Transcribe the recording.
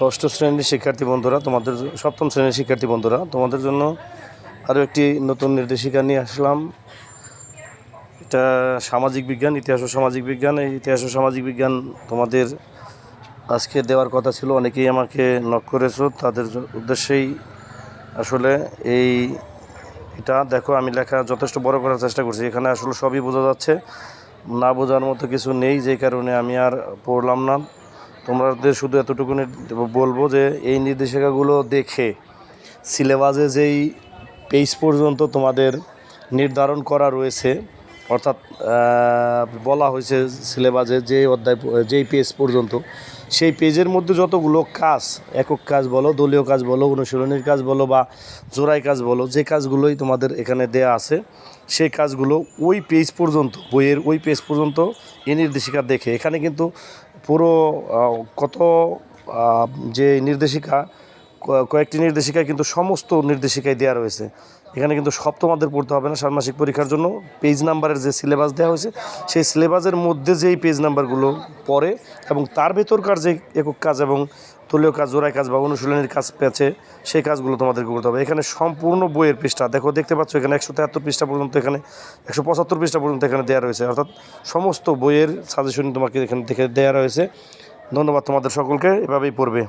ষষ্ঠ শ্রেণির শিক্ষার্থী বন্ধুরা, তোমাদের সপ্তম শ্রেণির শিক্ষার্থী বন্ধুরা, তোমাদের জন্য আরও একটি নতুন নির্দেশিকা নিয়ে আসলাম। এটা সামাজিক বিজ্ঞান, ইতিহাস ও সামাজিক বিজ্ঞান। এই ইতিহাস ও সামাজিক বিজ্ঞান তোমাদের আজকে দেওয়ার কথা ছিল, অনেকেই আমাকে নক করেছ। তাদের উদ্দেশ্যেই আসলে এই এটা। দেখো, আমি লেখা যথেষ্ট বড় করার চেষ্টা করছি। এখানে আসলে সবই বোঝা যাচ্ছে। না বোঝার মতো কিছু নেই, যে কারণে আমি আর পড়লাম না। তোমাদের শুধু এতটুকু বলব যে এই নির্দেশিকাগুলো দেখে সিলেবাসে যেই পেজ পর্যন্ত তোমাদের নির্ধারণ করা রয়েছে, অর্থাৎ বলা হয়েছে সিলেবাসে যে অধ্যায়, যেই পেজ পর্যন্ত, সেই পেজের মধ্যে যতগুলো কাজ, একক কাজ বলো, দলীয় কাজ বলো, অনুশীলনীর কাজ বলো বা জোড়াই কাজ বলো, যে কাজগুলোই তোমাদের এখানে দেয়া আছে, সেই কাজগুলো ওই পেজ পর্যন্ত, বইয়ের ওই পেজ পর্যন্ত এই নির্দেশিকা দেখে। এখানে কিন্তু পুরো কত যে নির্দেশিকা কয়েকটি নির্দেশিকায় কিন্তু সমস্ত নির্দেশিকায় দেওয়া রয়েছে। এখানে কিন্তু সব তোমাদের পড়তে হবে না, ষান্মাসিক পরীক্ষার জন্য। পেজ নাম্বারের যে সিলেবাস দেওয়া হয়েছে, সেই সিলেবাসের মধ্যে যেই পেজ নাম্বারগুলো পড়ে এবং তার ভেতরকার যে একক কাজ এবং তলীয় কাজ, জোড়ায় কাজ বা অনুশীলনের কাজ পেয়েছে, সেই কাজগুলো তোমাদেরকে করতে হবে। এখানে সম্পূর্ণ বইয়ের পৃষ্ঠা, দেখো দেখতে পাচ্ছ এখানে একশো তেহাত্তর পৃষ্ঠা পর্যন্ত এখানে, একশো পঁচাত্তর পৃষ্ঠা পর্যন্ত এখানে দেওয়া রয়েছে। অর্থাৎ সমস্ত বইয়ের সাজেশন তোমাকে এখানে দেখে দেওয়া রয়েছে। ধন্যবাদ তোমাদের সকলকে, এভাবেই পড়বে।